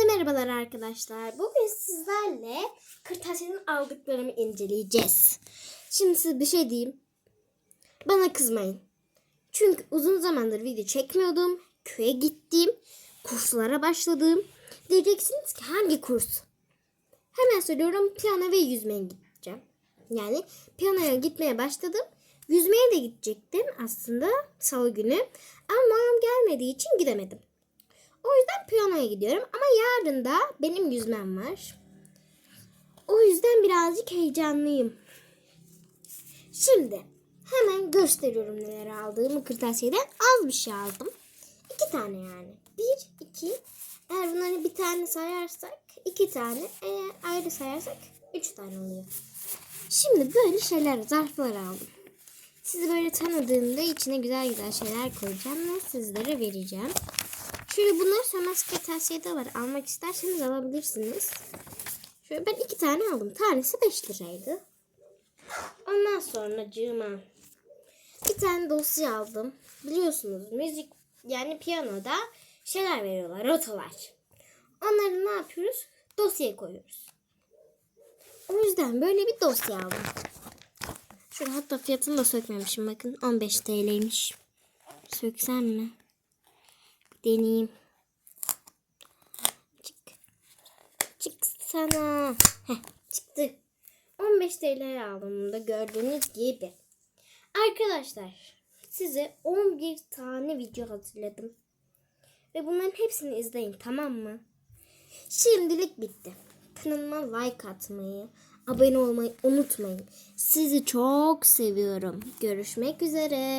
Hepinize merhabalar arkadaşlar. Bugün sizlerle kırtasiyeden aldıklarımı inceleyeceğiz. Şimdi size bir şey diyeyim. Bana kızmayın. Çünkü uzun zamandır video çekmiyordum. Köye gittim. Kurslara başladım. Diyeceksiniz ki hangi kurs? Hemen söylüyorum piyano ve yüzmeye gideceğim. Yani piyanoya gitmeye başladım. Yüzmeye de gidecektim aslında salı günü. Ama gelmediği için gidemedim. O yüzden piyanoya gidiyorum ama yarın da benim yüzmem var. O yüzden birazcık heyecanlıyım. Şimdi hemen gösteriyorum neler aldığımı kırtasiyeden. Az bir şey aldım. İki tane yani. Bir, iki. Eğer bunları bir tane sayarsak iki tane. Eğer ayrı sayarsak üç tane oluyor. Şimdi böyle şeyler, zarflar aldım. Sizi böyle tanıdığımda içine güzel güzel şeyler koyacağım ve sizlere vereceğim. Şöyle bunlar sönmez kırtasiyede var. Almak isterseniz alabilirsiniz. Şöyle ben iki tane aldım. Tanesi 5 liraydı. Ondan sonra cığıma bir tane dosya aldım. Biliyorsunuz müzik yani piyanoda şeyler veriyorlar. Rotalar. Onları ne yapıyoruz? Dosyaya koyuyoruz. O yüzden böyle bir dosya aldım. Şurada hatta fiyatını da sökmemişim. Bakın 15 TL'ymiş. Söksem mi? Deneyeyim. Çık. Çık sana. Heh, çıktı. 15 TL aldım bunu da gördüğünüz gibi. Arkadaşlar size 11 tane video hazırladım. Ve bunların hepsini izleyin tamam mı? Şimdilik bitti. Kanalıma like atmayı, abone olmayı unutmayın. Sizi çok seviyorum. Görüşmek üzere.